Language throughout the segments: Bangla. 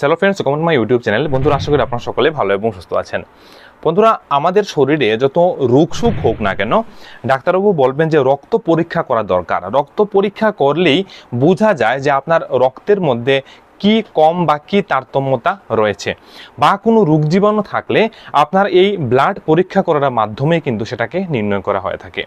Hello friends come on my YouTube channel বন্ধুরা, আশা করি আপনারা সকলে ভালো এবং সুস্থ আছেন। বন্ধুরা, আমাদের শরীরে যত রোগ সুখ হোক না কেন, ডাক্তারবাবু বলবেন যে রক্ত পরীক্ষা করা দরকার। রক্ত পরীক্ষা করলেই বোঝা যায় যে আপনার রক্তের মধ্যে কি কম বা কি তারতম্যতা রয়েছে? বা কোনো রোগ জীবাণু থাকলে আপনার এই ব্লাড পরীক্ষা করার মাধ্যমে কিন্তু সেটাকে নির্ণয় করা হয়ে থাকে।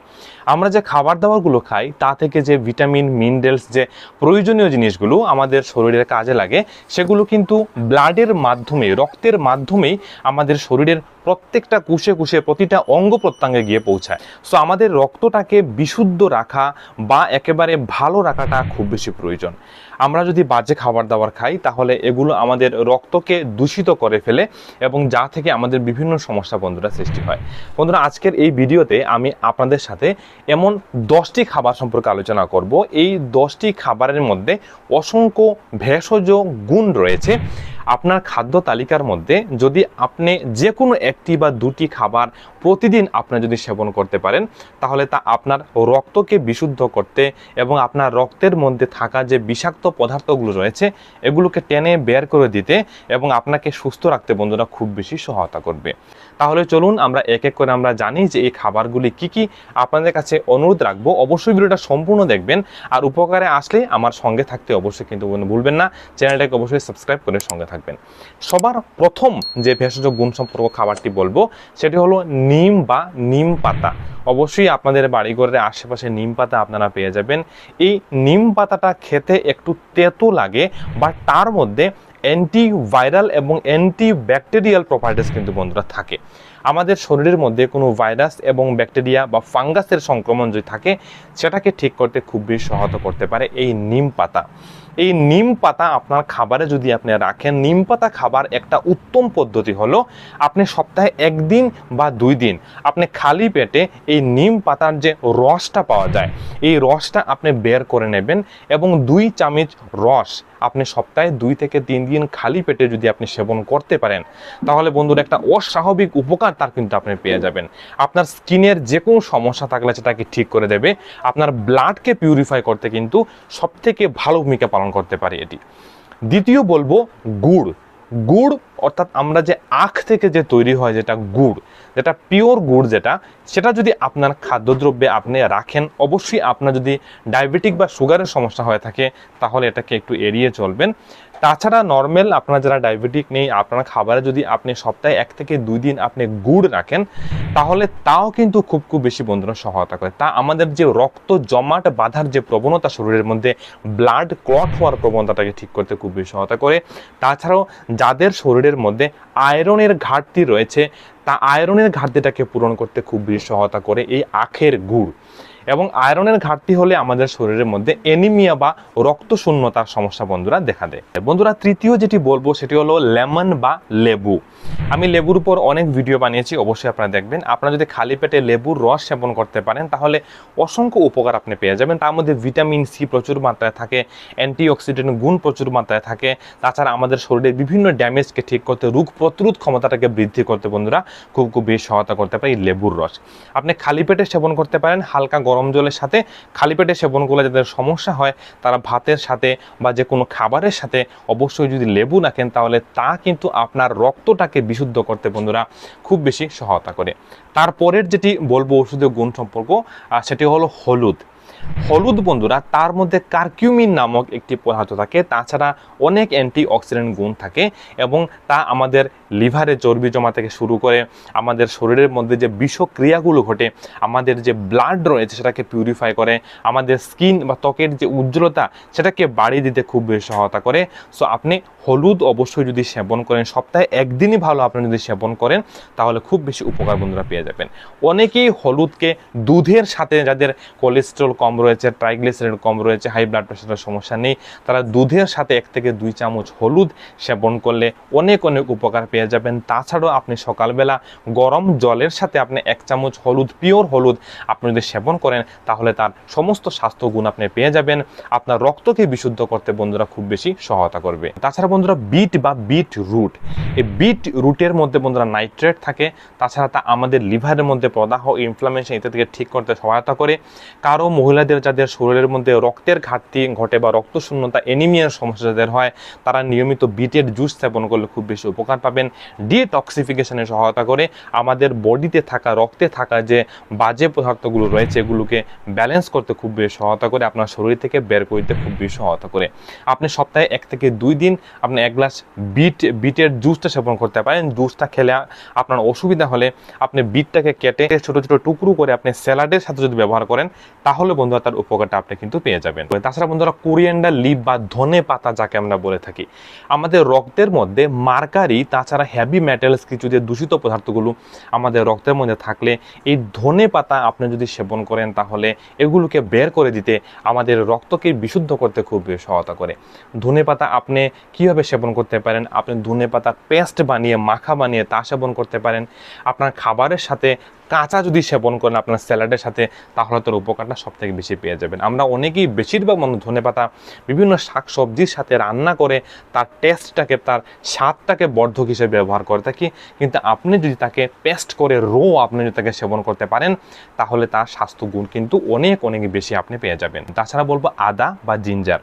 আমরা যে খাবার দাবারগুলো খাই, তা থেকে যে ভিটামিন, মিনারেলস যে প্রয়োজনীয় জিনিসগুলো আমাদের শরীরের কাজে লাগে, সেগুলো কিন্তু ব্লাডের মাধ্যমে, রক্তের মাধ্যমেই আমাদের শরীরের প্রত্যেকটা কুশে কুশে প্রতিটা অঙ্গ প্রত্যঙ্গে গিয়ে পৌঁছায়। সো আমাদের রক্তটাকে বিশুদ্ধ রাখা বা একেবারে ভালো রাখাটা খুব বেশি প্রয়োজন। আমরা যদি বাজে খাবার দাবার খাই, তাহলে এগুলো আমাদের রক্তকে দূষিত করে ফেলে এবং যা থেকে আমাদের বিভিন্ন সমস্যা বন্ধুরা সৃষ্টি হয়। বন্ধুরা, আজকের এই ভিডিওতে আমি আপনাদের সাথে এমন দশটি খাবার সম্পর্কে আলোচনা করব। এই দশটি খাবারের মধ্যে অসংখ্য ভেষজ গুণ রয়েছে। আপনার খাদ্য তালিকার মধ্যে যদি আপনি যে কোনো একটি বা দুটি খাবার প্রতিদিন আপনি যদি সেবন করতে পারেন, তাহলে তা আপনার রক্তকে বিশুদ্ধ করতে এবং আপনার রক্তের মধ্যে থাকা যে বিষাক্ত পদার্থগুলো রয়েছে, এগুলোকে টেনে বের করে দিতে এবং আপনাকে সুস্থ রাখতে বন্ধুরা খুব বেশি সহায়তা করবে। তাহলে চলুন আমরা এক এক করে আমরা জানি যে এই খাবারগুলি কি কি। আপনাদের কাছে অনুরোধ রাখব, অবশ্যই ভিডিওটা সম্পূর্ণ দেখবেন। আর উপকারে আসলে আমার সঙ্গে থাকতে অবশ্যই কিন্তু ভুলবেন না, চ্যানেলটাকে অবশ্যই সাবস্ক্রাইব করে সঙ্গে থাকবেন। সবার প্রথম যে ভেষজ গুণ সম্পর্ক খাবারটি বলব, সেটি হলো নিম বা নিম পাতা। অবশ্যই আপনাদের বাড়িঘরের আশেপাশে নিম পাতা আপনারা পেয়ে যাবেন। এই নিম পাতাটা খেতে একটু তেতো লাগে বা তার মধ্যে অ্যান্টিভাইরাল এবং অ্যান্টিব্যাকটেরিয়াল প্রপার্টিস কিন্তু বন্ধুরা থাকে। আমাদের শরীরের মধ্যে কোনো ভাইরাস এবং ব্যাকটেরিয়া বা ফাঙ্গাসের সংক্রমণ যদি থাকে, সেটাকে ঠিক করতে খুব বেশি সহায়তা করতে পারে এই নিম পাতা। এই নিম পাতা আপনার খাবারে যদি আপনি রাখেন, নিম পাতা খাবার একটা উত্তম পদ্ধতি হলো আপনি সপ্তাহে একদিন বা দুই দিন আপনি খালি পেটে এই নিম পাতার যে রসটা পাওয়া যায়, এই রসটা আপনি বের করে নেবেন এবং দুই চামচ রস আপনি সপ্তাহে দুই থেকে তিন দিন খালি পেটে যদি আপনি সেবন করতে পারেন, তাহলে বন্ধুরা একটা অস্বাভাবিক উপকার তার কিন্তু আপনি পেয়ে যাবেন। আপনার স্কিনের যে কোনো সমস্যা থাকলে সেটাকে ঠিক করে দেবে। আপনার ব্লাডকে পিউরিফাই করতে কিন্তু সব থেকে ভালো ভূমিকা পালন করতে পারে এটি। দ্বিতীয় বলব গুড়। গুড় অর্থাৎ আমরা যে আখ থেকে যে তৈরি হয় যেটা গুড়, যেটা পিওর গুড় যেটা, সেটা যদি আপনার খাদ্যদ্রব্যে আপনি রাখেন, অবশ্যই আপনার যদি ডায়াবেটিক বা সুগারের সমস্যা হয়ে থাকে, তাহলে এটাকে একটু এড়িয়ে চলবেন। তাছাড়া নর্মাল আপনার যারা ডায়াবেটিক নেই, আপনার খাবারে যদি আপনি সপ্তাহে এক থেকে দুই দিন আপনি গুড় রাখেন, তাহলে তাও কিন্তু খুব খুব বেশি বন্ধুরা সহায়তা করে। তা আমাদের যে রক্ত জমাট বাঁধার যে প্রবণতা শরীরের মধ্যে ব্লাড ক্লট হওয়ার প্রবণতাটাকে ঠিক করতে খুব বেশি সহায়তা করে। তাছাড়াও যাদের শরীরের মধ্যে আয়রনের ঘাটতি রয়েছে, তা আয়রনের ঘাটতিটাকে পূরণ করতে খুব বেশি সহায়তা করে এই আখের গুড়। এবং আয়রনের ঘাটতি হলে আমাদের শরীরের মধ্যে এনিমিয়া বা রক্ত শূন্যতার সমস্যা বন্ধুরা দেখা দেয়। বন্ধুরা, তৃতীয় যেটি বলব, সেটি হলো লেমন বা লেবু। আমি লেবুর উপর অনেক ভিডিও বানিয়েছি, অবশ্যই আপনারা দেখবেন। আপনারা যদি খালি পেটে লেবুর রস সেবন করতে পারেন, তাহলে অসংখ্য উপকার আপনি পেয়ে যাবেন। তার মধ্যে ভিটামিন সি প্রচুর মাত্রায় থাকে, অ্যান্টিঅক্সিডেন্ট গুণ প্রচুর মাত্রায় থাকে। তাছাড়া আমাদের শরীরের বিভিন্ন ড্যামেজকে ঠিক করতে, রোগ প্রতিরোধ ক্ষমতাটাকে বৃদ্ধি করতে বন্ধুরা, খুব খুব বেশি সহায়তা করতে পারে এই লেবুর রস। আপনি খালি পেটে সেবন করতে পারেন, হালকা গরম জলের সাথে খালি পেটে সেবন করলে যাদের সমস্যা হয়, তারা ভাতের সাথে বা যে কোনো খাবারের সাথে অবশ্যই যদি লেবু রাখেন, তাহলে তা কিন্তু আপনার রক্তটাকে বিশুদ্ধ করতে বন্ধুরা খুব বেশি সহায়তা করে। তারপরের যেটি বলব ওষুধের গুণ সম্পর্ক সেটি হলো হলুদ। হলুদ বন্ধুরা, তার মধ্যে কার্কিউমিন নামক একটি পদার্থ থাকে। তাছাড়া অনেক অ্যান্টি অক্সিডেন্ট গুণ থাকে এবং তা আমাদের লিভারে চর্বি জমা থেকে শুরু করে আমাদের শরীরের মধ্যে যে বিষক্রিয়াগুলো ঘটে, আমাদের যে ব্লাড রয়েছে সেটাকে পিউরিফাই করে, আমাদের স্কিন বা ত্বকের যে উজ্জ্বলতা সেটাকে বাড়িয়ে দিতে খুব বেশি সহায়তা করে। সো আপনি হলুদ অবশ্যই যদি সেবন করেন, সপ্তাহে একদিনই ভালো আপনি যদি সেবন করেন, তাহলে খুব বেশি উপকার বন্ধুরা পেয়ে যাবেন। অনেকেই হলুদকে দুধের সাথে যাদের কোলেস্ট্রল কম রয়েছে ট্রাইগ্লিসারাইড কম রয়েছে হাই ব্লাড প্রেশারের সমস্যা নেই। তারা দুধের সাথে এক থেকে দুই চামচ হলুদ সেবন করলে অনেক অনেক উপকার পেয়ে যাবেন। তাছাড়াও আপনি সকালবেলা গরম জলের সাথে আপনি এক চামচ হলুদ পিওর হলুদ আপনি যদি সেবন করেন, তাহলে তার সমস্ত স্বাস্থ্য গুণ আপনি পেয়ে যাবেন। আপনার রক্তকে বিশুদ্ধ করতে বন্ধুরা খুব বেশি সহায়তা করবে। তাছাড়া বন্ধুরা বিট বা বিট রুট, এই বিট রুটের মধ্যে বন্ধুরা নাইট্রেট থাকে। তাছাড়া তা আমাদের লিভারের মধ্যে প্রদাহ ইনফ্লামেশন ইত্যাদিকে ঠিক করতে সহায়তা করে। কারও মহিলা মহিলাদের যাদের শরীরের মধ্যে রক্তের ঘাটতি ঘটে বা রক্ত শূন্যতা এনিমিয়ার সমস্যা যাদের হয়, তারা নিয়মিত বিটের জুস সেবন করলে খুব বেশি উপকার পাবেন। ডিটক্সিফিকেশনে সহায়তা করে আমাদের বডিতে থাকা, রক্তে থাকা যে বাজে পদার্থগুলো রয়েছে, এগুলোকে ব্যালেন্স করতে খুব বেশি সহায়তা করে, আপনার শরীর থেকে বের করতে খুব বেশি সহায়তা করে। আপনি সপ্তাহে এক থেকে দুই দিন আপনি এক গ্লাস বিট বিটের জুসটা সেবন করতে পারেন। জুসটা খেলে আপনার অসুবিধা হলে আপনি বিটটাকে কেটে ছোট ছোট টুকরো করে আপনি স্যালাডের সাথে যদি ব্যবহার করেন, তাহলে বন্ধুরা তার উপকারটা আপনি কিন্তু পেয়ে যাবেন। তাছাড়া বন্ধুরা, কোরিয়ান্ডার লিপ বা ধনে পাতা যাকে আমরা বলে থাকি, আমাদের রক্তের মধ্যে মার্কারি, তাছাড়া হেভি মেটালস কিছু যে দূষিত পদার্থগুলো আমাদের রক্তের মধ্যে থাকলে, এই ধনে পাতা আপনি যদি সেবন করেন তাহলে এগুলোকে বের করে দিতে আমাদের রক্তকে বিশুদ্ধ করতে খুব সহায়তা করে। ধনে পাতা আপনি কীভাবে সেবন করতে পারেন? আপনি ধনে পাতার পেস্ট বানিয়ে, মাখা বানিয়ে তা সেবন করতে পারেন। আপনার খাবারের সাথে কাঁচা যদি সেবন করেন আপনার স্যালাডের সাথে, তাহলে তার উপকারটা সব থেকে বেশি পেয়ে যাবেন। আমরা অনেকেই বেশিরভাগ মানুষ ধনে পাতা, বিভিন্ন শাক সবজির সাথে রান্না করে তার টেস্টটাকে তার স্বাদটাকে বর্ধক হিসেবে ব্যবহার করে থাকি। কিন্তু আপনি যদি তাকে পেস্ট করে রো আপনি যদি তাকে সেবন করতে পারেন, তাহলে তার স্বাস্থ্য গুণ কিন্তু অনেক অনেক বেশি আপনি পেয়ে যাবেন। তাছাড়া বলব আদা বা জিঞ্জার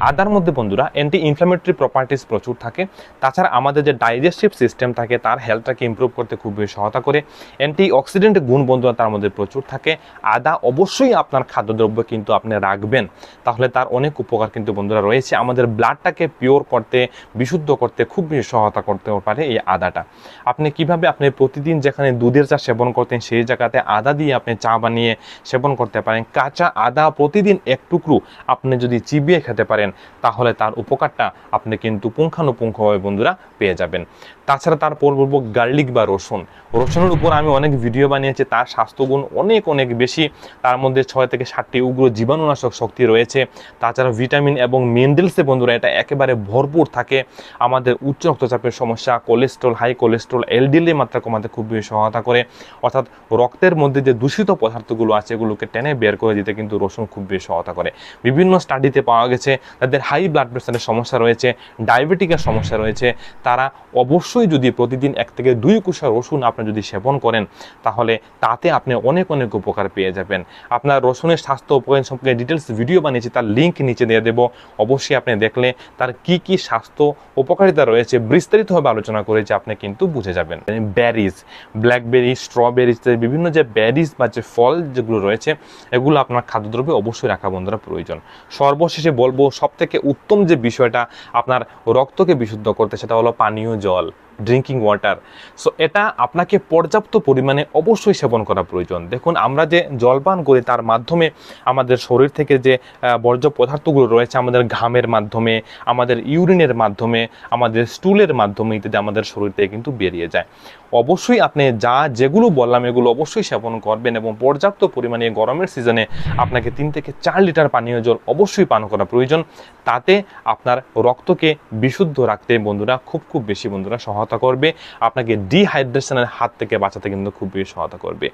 আদার মধ্যে বন্ধুরা অ্যান্টি ইনফ্লামেটরি প্রপার্টিস প্রচুর থাকে। তাছাড়া আমাদের যে ডাইজেস্টিভ সিস্টেম থাকে, তার হেলথটাকে ইমপ্রুভ করতে খুব বেশি সহায়তা করে। অ্যান্টি অক্সিডেন্ট গুণ বন্ধুরা, তার মধ্যে প্রচুর থাকে। আদা অবশ্যই আপনার খাদ্যদ্রব্য কিন্তু আপনি রাখবেন। তাহলে তার অনেক উপকার কিন্তু বন্ধুরা রয়েছে। আমাদের ব্লাডটাকে পিওর করতে, বিশুদ্ধ করতে খুব বেশি সহায়তা করতে পারে এই আদাটা। আপনি কীভাবে আপনি প্রতিদিন যেখানে দুধের চা সেবন করতেন, সেই জায়গাতে আদা দিয়ে আপনি চা বানিয়ে সেবন করতে পারেন। কাঁচা আদা প্রতিদিন এক টুকরো আপনি যদি চিবিয়ে খেতে পারেন তাহলে তার উপকারটা আপনি কিন্তু পুঙ্খানুপুঙ্খভাবে বন্ধুরা পেয়ে যাবেন। তাছাড়া তারপর বলব গার্লিক বা রসুন। রসুনের উপর আমি অনেক ভিডিও বানিয়েছি, তার স্বাস্থ্যগুণ অনেক অনেক বেশি। তার মধ্যে ছয় থেকে সাতটি উগ্র জীবাণুনাশক শক্তি রয়েছে। তাছাড়া ভিটামিন এবং মিনারেলসে বন্ধুরা এটা একেবারে ভরপুর থাকে। আমাদের উচ্চ রক্তচাপের সমস্যা, কোলেস্ট্রল, হাই কোলেস্ট্রল এলডিএলের মাত্রা কমাতে খুব বেশি সহায়তা করে। অর্থাৎ রক্তের মধ্যে যে দূষিত পদার্থগুলো আছে, এগুলোকে টেনে বের করে দিতে কিন্তু রসুন খুব বেশি সহায়তা করে। বিভিন্ন স্টাডিতে পাওয়া গেছে তাদের হাই ব্লাড প্রেশারের সমস্যা রয়েছে ডায়াবেটিকের সমস্যা রয়েছে, তারা অবশ্যই যদি প্রতিদিন এক থেকে দুই কুষা রসুন আপনি যদি সেবন করেন, তাহলে তাতে আপনি অনেক অনেক উপকার পেয়ে যাবেন। আপনার রসুনের স্বাস্থ্য উপকার সম্পর্কে ডিটেলস ভিডিও বানিয়েছি, তার লিঙ্ক নিচে দিয়ে দেবো। অবশ্যই আপনি দেখলে তার কি কি স্বাস্থ্য উপকারিতা রয়েছে, বিস্তারিতভাবে আলোচনা করেছে আপনি কিন্তু বুঝে যাবেন। ব্যারিজ ব্ল্যাকবেরি স্ট্রবেরিজ বিভিন্ন যে ব্যারিজ বা যে ফল যেগুলো রয়েছে, এগুলো আপনার খাদ্যদ্রব্যে অবশ্যই রাখা বন্ধুরা প্রয়োজন। সর্বশেষে বলব সব থেকে উত্তম যে বিষয়টা আপনার রক্তকে বিশুদ্ধ করতে সেটা হলো পানীয় জল। ড্রিঙ্কিং ওয়াটার সো এটা আপনাকে পর্যাপ্ত পরিমাণে অবশ্যই সেবন করা প্রয়োজন। দেখুন, আমরা যে জলপান করি, তার মাধ্যমে আমাদের শরীর থেকে যে বর্জ্য পদার্থগুলো রয়েছে আমাদের ঘামের মাধ্যমে, আমাদের ইউরিনের মাধ্যমে, আমাদের স্টুলের মাধ্যমে ইত্যাদি আমাদের শরীর থেকে কিন্তু বেরিয়ে যায়। অবশ্যই আপনি যা যেগুলো বললাম, এগুলো অবশ্যই সেবন করবেন এবং পর্যাপ্ত পরিমাণে গরমের সিজনে আপনাকে তিন থেকে চার লিটার পানীয় জল অবশ্যই পান করা প্রয়োজন। তাতে আপনার রক্তকে বিশুদ্ধ রাখতে বন্ধুরা, খুব খুব বেশি বন্ধুরা সহায়তা করবে, আপনাকে ডিহাইড্রেশনের হাত থেকে বাঁচাতে কিন্তু খুব বেশি সহায়তা করবে।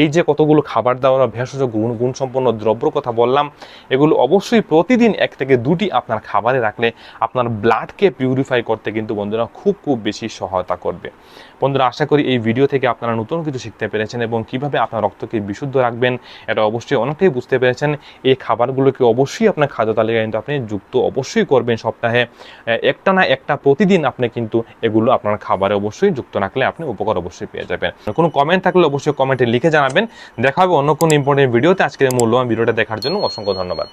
এই যে কতগুলো খাবার দাবার ভেষজ গুণ, গুণসম্পন্ন দ্রব্য কথা বললাম, এগুলো অবশ্যই প্রতিদিন এক থেকে দুটি আপনার খাবারে রাখলে আপনার ব্লাডকে পিউরিফাই করতে কিন্তু বন্ধুরা খুব খুব বেশি সহায়তা করবে। বন্ধুরা, আশা করি এই ভিডিও থেকে আপনারা নতুন কিছু শিখতে পেরেছেন এবং কীভাবে আপনার রক্তকে বিশুদ্ধ রাখবেন, এটা অবশ্যই অনেকটাই বুঝতে পেরেছেন। এই খাবারগুলোকে অবশ্যই আপনার খাদ্য তালিকায় কিন্তু আপনি যুক্ত অবশ্যই করবেন সপ্তাহে। একটা না একটা প্রতিদিন আপনি কিন্তু এগুলো আপনার খাবারে অবশ্যই যুক্ত রাখলে আপনি উপকার অবশ্যই পেয়ে যাবেন। কোনো কমেন্ট থাকলে অবশ্যই কমেন্টে লিখে জানাবেন। দেখা হবে অন্য কোনো ইম্পর্টেন্ট ভিডিওতে আজকের মূল্যবান ভিডিওটা দেখার জন্য অসংখ্য ধন্যবাদ।